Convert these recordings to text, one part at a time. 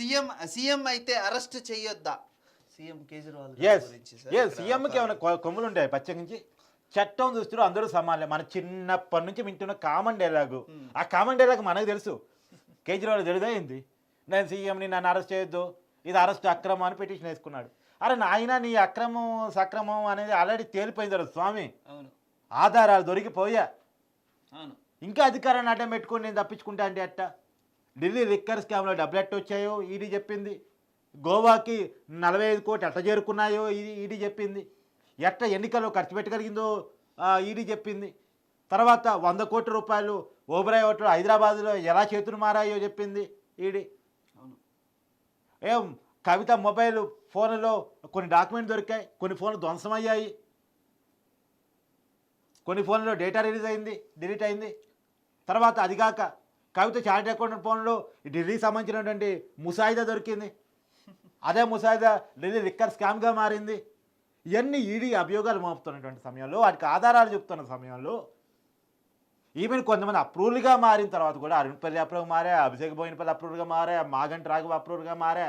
CM CM అయితే arrest చేయొద్దా CM Kejriwal ఇక్కడ సీఎంకి ఏమైనా కొ- కొమ్ములు ఉంటాయి పచ్చకించి చట్టం దృష్టిలో అందరూ సమానలే మన చిన్నప్పటి నుంచి వింటున్న కామన్ డైలాగు. ఆ కామన్ డైలాగ్ మనకు తెలుసు. కేజ్రీవాల్ తెలియదా ఏంది? నేను సీఎంని నన్ను అరెస్ట్ చేయొద్దు. ఇది అరెస్ట్ అక్రమం అని పిటిషన్ వేసుకున్నాడు. అరే నాయన నీ అక్రమం సక్రమం అనేది ఆల్రెడీ తేలిపోయింది కదా స్వామి. ఆధారాలు దొరికిపోయా. ఇంకా అధికారాన్ని అడ్డం పెట్టుకొని నేను తప్పించుకుంటా అంటే అట్ట ఢిల్లీ లిక్కర్ స్కామ్లో డబ్బులు ఎట్ట వచ్చాయో ఈడీ చెప్పింది. గోవాకి నలభై ఐదు కోట్లు ఎట్ట చేరుకున్నాయో ఇది ఈడీ చెప్పింది. ఎట్ట ఎన్నికల్లో ఖర్చు పెట్టగలిగిందో ఈడీ చెప్పింది. తర్వాత వంద కోట్ల రూపాయలు ఓబరాయ్ హోటల్ హైదరాబాద్లో ఎలా చేతులు మారాయో చెప్పింది ఈడీ. ఏం కవిత మొబైల్ ఫోన్లో కొన్ని డాక్యుమెంట్ దొరికాయి. కొన్ని ఫోన్లు ధ్వంసమయ్యాయి. కొన్ని ఫోన్లో డేటా రిలీజ్ అయింది డిలీట్ అయింది. తర్వాత అది కాకపోతే కవిత చార్ట్ అకౌంట్ ఫోన్లో ఢిల్లీకి సంబంధించినటువంటి ముసాయిదా దొరికింది. అదే ముసాయిదా ఢిల్లీ లిక్కర్ స్కామ్గా మారింది. ఇవన్నీ ఈడీ అభియోగాలు మోపుతున్నటువంటి సమయంలో వాటికి ఆధారాలు చెప్తున్న సమయంలో ఈవెన్ కొంతమంది అప్రూవల్గా మారిన తర్వాత కూడా అరుణ్పల్లి అప్రూవ్ మారా అభిషేక్ బోయినపల్లి అప్రూవల్గా మారా మాగంటి రాఘవ అప్రూవల్గా మారా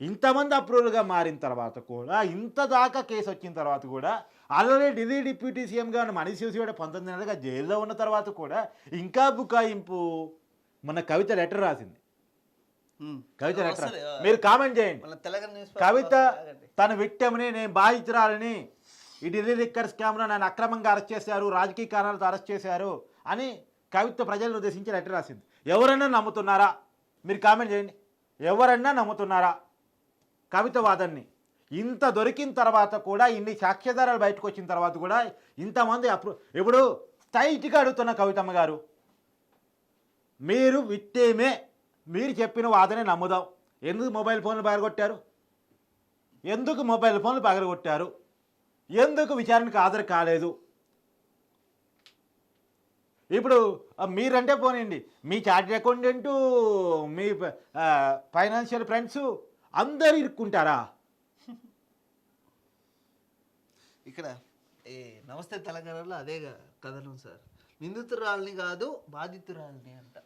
ఇంతమంది అప్రూవల్గా మారిన తర్వాత కూడా ఇంత దాకా కేసు వచ్చిన తర్వాత కూడా ఆల్రెడీ ఢిల్లీ డిప్యూటీ సీఎంగా ఉన్న మనీష్ సిసోడియా పంతొమ్మిది నెలలుగా జైల్లో ఉన్న తర్వాత కూడా ఇంకా బుకాయింపు మన కవిత లెటర్ రాసింది. కవిత లెటర్. మీరు కామెంట్ చేయండి. కవిత. తన విక్టమ్ని నేను బాధితురాలని. ఈ ఢిల్లీ లిక్కర్ స్కామ్లో నన్ను అక్రమంగా అరెస్ట్ చేశారు రాజకీయ కారణాలతో అరెస్ట్ చేశారు అని కవిత ప్రజలను ఉద్దేశించి లెటర్ రాసింది. ఎవరన్నా నమ్ముతున్నారా? మీరు కామెంట్ చేయండి. ఎవరన్నా నమ్ముతున్నారా? కవిత వాదన్ని ఇంత దొరికిన తర్వాత కూడా ఇన్ని సాక్ష్యాధారాలు బయటకు వచ్చిన తర్వాత కూడా ఇంతమంది అప్రూ ఇప్పుడు స్ట్రైట్గా అడుగుతున్న కవితమ్మ గారు మీరు విట్టేమే మీరు చెప్పిన వాదనే నమ్ముదాం. ఎందుకు మొబైల్ ఫోన్లు పగలగొట్టారు? ఎందుకు మొబైల్ ఫోన్లు పగలగొట్టారు? ఎందుకు విచారణకు హాజరు కాలేదు? ఇప్పుడు మీరంటే పోనండి మీ చార్టెడ్ అకౌంటెంటు మీ ఫైనాన్షియల్ ఫ్రెండ్స్ అందరు ఇరుక్కుంటారా? ఇక్కడ ఏ నమస్తే తెలంగాణలో అదే కథనం సార్. నిందితురాల్ని కాదు బాధితురాల్ని అంట.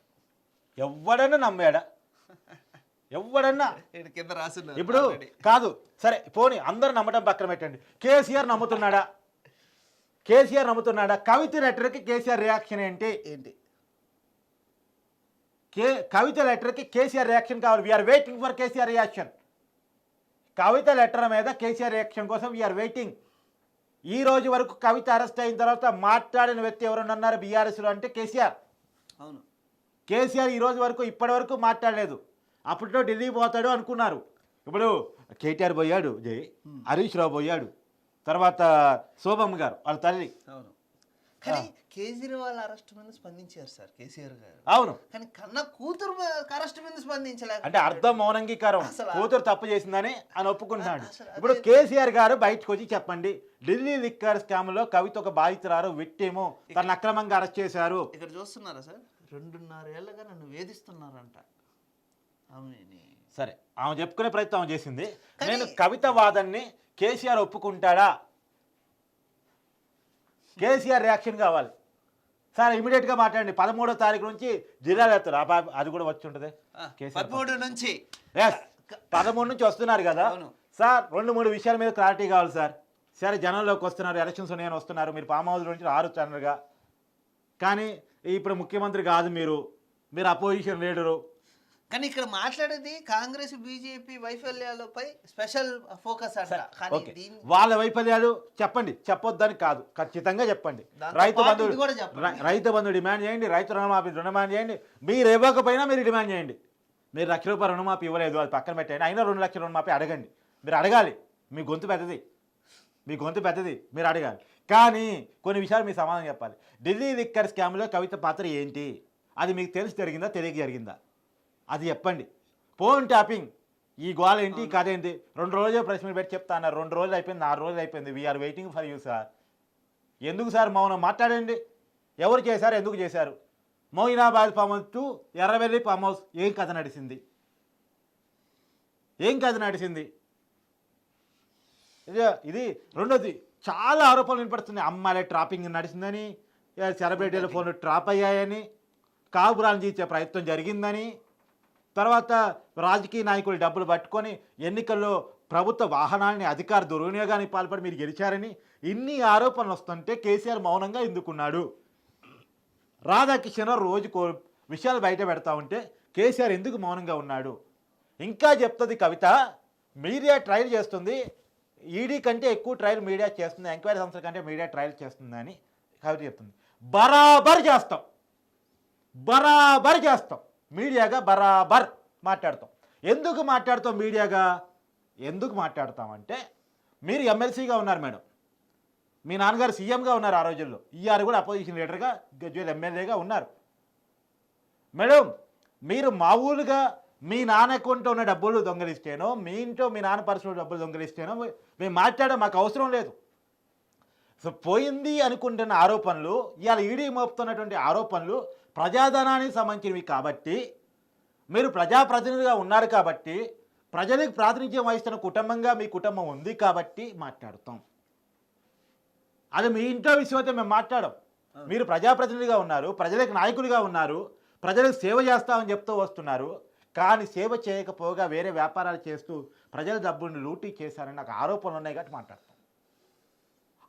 ఎవడన్నా నమ్మాడా? ఎవడన్నా? కింద రాసున్నారు ఇప్పుడు. కాదు సరే పోనీ అందరు నమ్మటం పక్కన పెట్టండి. కేసీఆర్ నమ్ముతున్నాడా? కేసీఆర్ నమ్ముతున్నాడా? కవిత లెటర్కి కేసీఆర్ రియాక్షన్ ఏంటి? ఏంటి? కే కవిత లెటర్కి కేసీఆర్ రియాక్షన్ కావాలి. We're waiting for KCR reaction Kavitha letter మీద కేసీఆర్ రియాక్షన్ కోసం వీఆర్ వెయిటింగ్ ఈ రోజు వరకు కవిత అరెస్ట్ అయిన తర్వాత మాట్లాడిన వ్యక్తి ఎవరన్నా ఉన్నారు బీఆర్ఎస్లో అంటే కేసీఆర్. అవును. కేసీఆర్ ఈ రోజు వరకు ఇప్పటి వరకు మాట్లాడలేదు. అప్పట్లో ఢిల్లీ పోతాడు అనుకున్నారు. ఇప్పుడు కేటీఆర్ పోయాడు జై హరీష్ రావు పోయాడు. తర్వాత శోభమ్మ గారు వాళ్ళ తల్లి. అవును. కానీ కేజ్రీవాల్ అరెస్ట్ మీద స్పందించారు సార్ కేసీఆర్ గారు. అవును. కానీ కన్న కూతురు అరెస్ట్ మీద స్పందించలేక అంటే అర్థం మౌనంగీకారం. కూతురు తప్పు చేసిందని అని ఒప్పుకుంటున్నాడు. ఇప్పుడు కేసీఆర్ గారు బయటకు వచ్చి చెప్పండి ఢిల్లీ లిక్కర్ స్కామ్లో కవిత ఒక బాధితురారు విట్టేమో తన అక్రమంగా అరెస్ట్ చేశారు. ఇక్కడ చూస్తున్నారా సార్? రెండున్నర ఏళ్ళగా నన్ను వేధిస్తున్నారంట. ఆమెని. సరే ఆమె చెప్పుకునే ప్రయత్నం చేసింది. నేను కవిత వాదన్ని కేసీఆర్ ఒప్పుకుంటాడా? కేసీఆర్ రియాక్షన్ కావాలి. సార్ ఇమీడియట్గా మాట్లాడండి. పదమూడో తారీఖు నుంచి జిల్లాలు పాప- అది కూడా వచ్చి ఉంటుంది. పదమూడు నుంచి. పదమూడు నుంచి వస్తున్నారు కదా. సార్ రెండు మూడు విషయాల మీద క్లారిటీ కావాలి సార్. సరే జనంలోకి వస్తున్నారు. ఎలక్షన్స్ ఉన్నాయని వస్తున్నారు. మీరు ఫామ్ హౌస్ నుంచి ఛానల్గా కానీ ఇప్పుడు ముఖ్యమంత్రి కాదు మీరు. మీరు అపోజిషన్ లీడరు కానీ ఇక్కడ మాట్లాడేది కాంగ్రెస్ బీజేపీ వైఫల్యాలపై స్పెషల్ ఫోకస్ ఓకే. వాళ్ళ వైఫల్యాలు చెప్పండి చెప్పొద్దని కాదు ఖచ్చితంగా చెప్పండి. రైతు పాటు బంధు ఇది కూడా చెప్పండి. రై- రైతు బంధు డిమాండ్ చేయండి రైతు రుణమాఫీ డిమాండ్ చేయండి. మీరు ఇవ్వకపోయినా మీరు డిమాండ్ చేయండి. మీరు లక్ష రూపాయల రుణమాఫీ ఇవ్వలేదు అది పక్కన పెట్టండి. అయినా రెండు లక్షల రుణమాఫీ అడగండి. మీరు అడగాలి. మీ గొంతు పెద్దది. మీ గొంతు పెద్దది. మీరు అడగాలి. కానీ కొన్ని విషయాలు మీరు సమాధానం చెప్పాలి. ఢిల్లీ లిక్కర్ స్కామ్లో కవిత పాత్ర ఏంటి? అది మీకు తెలిసి జరిగిందా తెలియక జరిగిందా? అది చెప్పండి. ఫోన్ ట్యాపింగ్ ఈ గోల ఏంటి? ఏంటి? రెండు రోజులు ప్రెస్ మీట్ పెట్టి చెప్తా అన్నారు. రెండు రోజులు అయిపోయింది నాలుగు రోజులు అయిపోయింది. We're waiting for you sir ఎందుకు సార్ మౌనం? మాట్లాడండి. ఎవరు చేశారు? ఎందుకు చేశారు? Moinabad farm house to Erravelli farm house ఏం కథ నడిచింది ఏం కథ నడిచింది ఇది ఇది రెండోది. చాలా ఆరోపణలు వినపడుతున్నాయి. అమ్మాయిల ట్రాపింగ్ నడిచిందని సెలబ్రిటీల ఫోన్లు ట్రాప్ అయ్యాయని కాపురాలను తీర్చే ప్రయత్నం జరిగిందని తర్వాత రాజకీయ నాయకులు డబ్బులు పట్టుకొని ఎన్నికల్లో ప్రభుత్వ వాహనాలని అధికార దుర్వినియోగానికి పాల్పడి మీరు గెలిచారని ఇన్ని ఆరోపణలు వస్తుంటే కేసీఆర్ మౌనంగా ఎందుకున్నాడు? రాధాకిషన్ రోజు కో విషయాలు బయట పెడతా ఉంటే కేసీఆర్ ఎందుకు మౌనంగా ఉన్నాడు? ఇంకా చెప్తుంది కవిత మీడియా ట్రయల్ చేస్తుంది. ఈడీ కంటే ఎక్కువ ట్రయల్ మీడియా చేస్తుంది. ఎంక్వైరీ సంస్థల కంటే మీడియా ట్రయల్ చేస్తుంది అని కవిత చెప్తుంది. బరాబర్ చేస్తాం. బరాబర్ చేస్తాం. మీడియాగా బరాబర్ మాట్లాడతాం. ఎందుకు మాట్లాడతాం మీడియాగా? ఎందుకు మాట్లాడతామంటే మీరు ఎమ్మెల్సీగా ఉన్నారు మేడం. మీ నాన్నగారు సీఎంగా ఉన్నారు ఆ రోజుల్లో. ఈఆర్ కూడా అపోజిషన్ లీడర్గా గజ్వేల్ ఎమ్మెల్యేగా ఉన్నారు. మేడం మీరు మామూలుగా మీ నాన్న అకౌంట్లో ఉన్న డబ్బులు దొంగలిస్తేనో మీ ఇంట్లో మీ నాన్న పర్సనల్ డబ్బులు దొంగలిస్తేనో మేము మాట్లాడడం మాకు అవసరం లేదు. సో పోయింది అనుకుంటున్న ఆరోపణలు ఇవాళ ఈడీ మోపుతున్నటువంటి ఆరోపణలు ప్రజాధనానికి సంబంధించినవి కాబట్టి మీరు ప్రజాప్రతినిధిగా ఉన్నారు కాబట్టి ప్రజలకు ప్రాతినిధ్యం వహిస్తున్న కుటుంబంగా మీ కుటుంబం ఉంది కాబట్టి మాట్లాడుతాం. అది మీ ఇంట్లో విషయం అయితే మేము మాట్లాడం మీరు ప్రజాప్రతినిధిగా ఉన్నారు ప్రజలకు నాయకులుగా ఉన్నారు ప్రజలకు సేవ చేస్తామని చెప్తూ వస్తున్నారు. కానీ సేవ చేయకపోగా వేరే వ్యాపారాలు చేస్తూ ప్రజల డబ్బుల్ని లూటీ చేశారని నాకు ఆరోపణలు ఉన్నాయి కాబట్టి మాట్లాడతాం.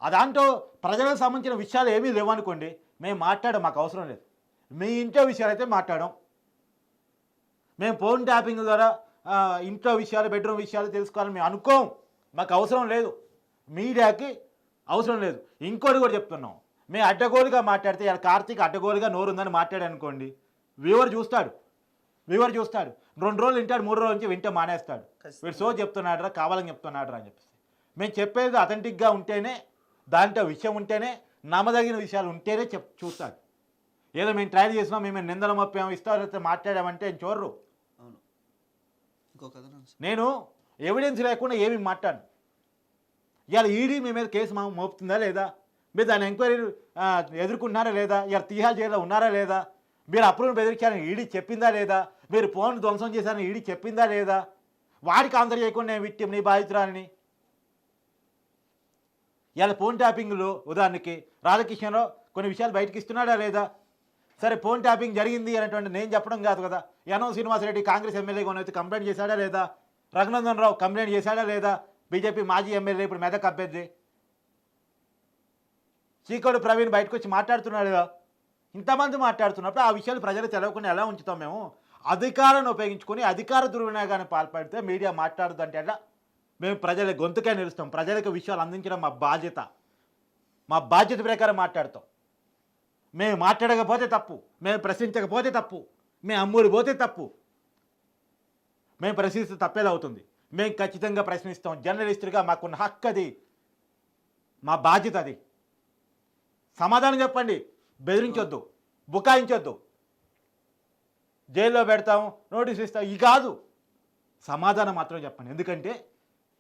దాంట్లో ప్రజలకు సంబంధించిన విషయాలు ఏమీ లేవనుకోండి మేము మాట్లాడడం మాకు అవసరం లేదు. మీ ఇంట్లో విషయాలు అయితే మాట్లాడడం. మేము ఫోన్ ట్యాపింగ్ ద్వారా ఇంట్లో విషయాలు బెడ్రూమ్ విషయాలు తెలుసుకోవాలని మేము అనుకోం. మాకు అవసరం లేదు. మీడియాకి అవసరం లేదు. ఇంకోటి కూడా చెప్తున్నాం. మేము అడ్డగోలుగా మాట్లాడితే ఇలా కార్తీక్ అడ్డగోలుగా నోరుందని మాట్లాడాడు అనుకోండి వ్యూవర్ చూస్తాడు. వ్యూవర్ చూస్తాడు. రెండు రోజులు వింటాడు మూడు రోజుల నుంచి వింటే మానేస్తాడు. వీడు సో చెప్తున్నాడురా కావాలని చెప్తున్నాడురా అని చెప్పేసి. మేము చెప్పేది అథెంటిక్గా ఉంటేనే దాంట్లో విషయం ఉంటేనే నమ్మదగిన విషయాలు ఉంటేనే చెప్ చూస్తాడు. ఏదో మేము ట్రయల్ చేసినాం మేము నిందలు మప్పాము ఇష్టాలతో మాట్లాడామంటే ఆయన చూడరు. అవును. ఇంకో నేను ఎవిడెన్స్ లేకుండా ఏమి మాట్లాడు ఇవాళ ఈడీ మీ మీద కేసు మా- మోపుతుందా లేదా? మీరు దాని ఎంక్వైరీ ఆ, ఎదుర్కొంటున్నారా లేదా? ఇవాళ తీహార్ జైల్లో ఉన్నారా లేదా? మీరు అప్రూవ్ బెదిరించారని ఈడీ చెప్పిందా లేదా? మీరు ఫోన్ ధ్వంసం చేశారని ఈడీ చెప్పిందా లేదా? వాడికి ఆన్సర్ చేయకుండా నేను విట్టి నీ బాధితురాలని. ఇవాళ ఫోన్ ట్యాపింగ్లో ఉదాహరణకి రాధాకిషన్రావు కొన్ని విషయాలు బయటకి ఇస్తున్నాడా లేదా? సరే ఫోన్ ట్యాపింగ్ జరిగింది అనేటువంటి నేను చెప్పడం కాదు కదా. యనో శ్రీనివాసరెడ్డి కాంగ్రెస్ ఎమ్మెల్యేగా ఉన్నది కంప్లైంట్ చేశాడా లేదా? రఘునందన్ రావు కంప్లైంట్ చేశాడా లేదా? బీజేపీ మాజీ ఎమ్మెల్యే ఇప్పుడు మెదక్ అభ్యర్థి. చీకోడు ప్రవీణ్ బయటకు వచ్చి మాట్లాడుతున్నాడు కదా. ఇంతమంది మాట్లాడుతున్నప్పుడు ఆ విషయాలు ప్రజలు తెలవకుండా ఎలా ఉంచుతాం మేము? అధికారాన్ని ఉపయోగించుకొని అధికార దుర్వినియోగాన్ని పాల్పడితే మీడియా మాట్లాడదంటే ఎలా మేము ప్రజల గొంతుకే నిలుస్తాం. ప్రజలకు విషయాలు అందించడం మా బాధ్యత. మా బాధ్యత ప్రకారం మాట్లాడతాం. మేము మాట్లాడకపోతే తప్పు. మేము ప్రశ్నించకపోతే తప్పు. మేము అమ్ముడు పోతే తప్పు. మేము ప్రశ్నిస్తే తప్పేది అవుతుంది. మేము ఖచ్చితంగా ప్రశ్నిస్తాం. జర్నలిస్టులుగా మాకున్న హక్కు అది. మా బాధ్యత అది. సమాధానం చెప్పండి. బెదిరించొద్దు. బుకాయించొద్దు. జైల్లో పెడతాం నోటీస్ ఇస్తాం. ఇది కాదు. సమాధానం మాత్రం చెప్పండి. ఎందుకంటే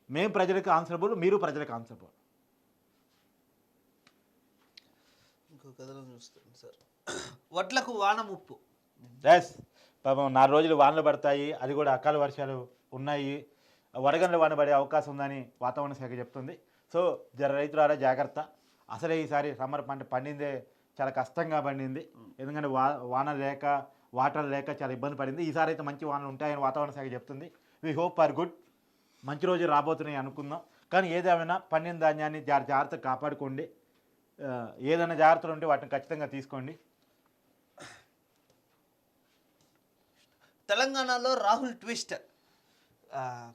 మేము ప్రజలకు ఆన్సరబుల్ మీరు ప్రజలకు ఆన్సరబుల్ కథనం చూస్తాను సార్. వడ్లకు వాన ముప్పు. ఎస్ పాపం నాలుగు రోజులు వానలు పడతాయి అది కూడా అకాల వర్షాలు ఉన్నాయి. వడగండ్ల వాన పడే అవకాశం ఉందని వాతావరణ శాఖ చెప్తుంది. సో జర రైతులారా జాగ్రత్త. అసలే ఈసారి సమ్మర్ పంట పండిందే చాలా కష్టంగా పండింది. ఎందుకంటే వా వాన లేక వాటర్ లేక చాలా ఇబ్బంది పడింది. ఈసారి అయితే మంచి వానలు ఉంటాయని వాతావరణ శాఖ చెప్తుంది. వి హోప్ ఆర్ గుడ్ మంచి రోజు రాబోతున్నాయి అనుకుందాం. కానీ ఏదేమైనా పండిన ధాన్యాన్ని జాగ్రత్త జాగ్రత్తగా కాపాడుకోండి. ఏదైనా జాగ్రత్తలు ఉంటే వాటిని ఖచ్చితంగా తీసుకోండి. తెలంగాణలో రాహుల్ ట్విస్ట్.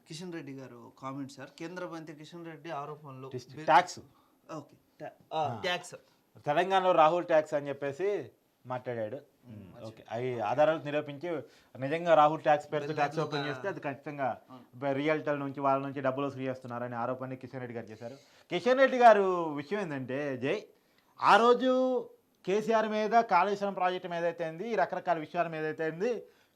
కిషన్ రెడ్డి గారు కామెంట్ సార్. కేంద్ర మంత్రి కిషన్ రెడ్డి ఆరోపణలు ట్యాక్స్ ఓకే. ట్యాక్స్ తెలంగాణలో రాహుల్ ట్యాక్స్ అని చెప్పేసి మాట్లాడాడు. ఓకే. అవి ఆధారాలు నిరూపించి నిజంగా రాహుల్ ట్యాక్స్ పేరుతో ట్యాక్స్ ఓపెన్ చేస్తే అది ఖచ్చితంగా రియల్టర్ నుంచి వాళ్ళ నుంచి డబ్బులు వసూలు చేస్తున్నారని ఆరోపణ కిషన్ రెడ్డి గారు చేశారు. కిషన్ రెడ్డి గారు విషయం ఏంటంటే జై ఆ రోజు కేసీఆర్ మీద కాళేశ్వరం ప్రాజెక్టు మీద అయితే ఉంది, ఈ రకరకాల విషయాల మీద అయితే ఉంది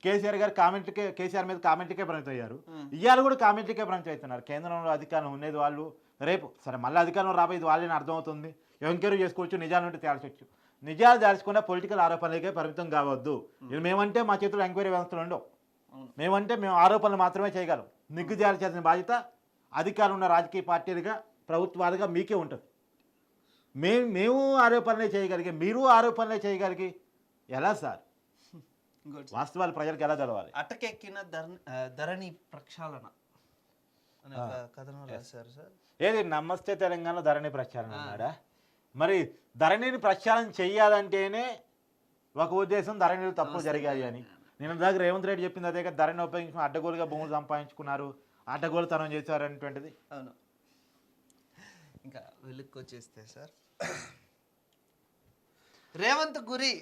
కేసీఆర్ గారు కామెంట్కే కేసీఆర్ మీద కామెంట్కే పరిమితం అయ్యారు ఇవాళ కూడా కామెంట్కే పరిమితం అవుతున్నారు కేంద్రంలో అధికారం ఉండేది వాళ్ళు. రేపు సరే మళ్ళీ అధికారంలో రాబోయేది వాళ్ళని అర్థమవుతుంది? ఎంక్వైరీ చేసుకోవచ్చు? నిజాలు ఉంటే తేల్చొచ్చు. నిజాలు దాల్చకుండా పొలిటికల్ ఆరోపణలకే పరిమితం కావద్దు. మేమంటే మా చేతిలో ఎంక్వైరీ వ్యవస్థలు ఉండవు. మేమంటే మేము ఆరోపణలు మాత్రమే చేయగలం. నిగ్గు చేయాల్సిన బాధ్యత అధికారం ఉన్న రాజకీయ పార్టీలుగా ప్రభుత్వాలుగా మీకే ఉంటుంది. మేము మేము ఆరోపణలే చేయగలిగే మీరు ఆరోపణలే చేయగలిగి ఎలా సార్. వాస్తవాలు ప్రజలకు ఎలా తెలవాలి? అటకెక్కిన ధరణి ప్రక్షాళన ఏది నమస్తే తెలంగాణ ధరణి అన్నాడా? మరి ధరణిని ప్రచారం చెయ్యాలంటేనే ఒక ఉద్దేశం ధరణిలో తప్పులు జరిగాయి అని. నేను దగ్గర రేవంత్ రెడ్డి చెప్పింది అదే కదా ధరణి ఉపయోగించుకుని అడ్డగోలుగా భూములు సంపాదించుకున్నారు అడ్డగోలుతనం చేశారు అనేటువంటిది అవును. ఇంకా వెలుక్కి వచ్చేస్తే సార్. రేవంత్ గురి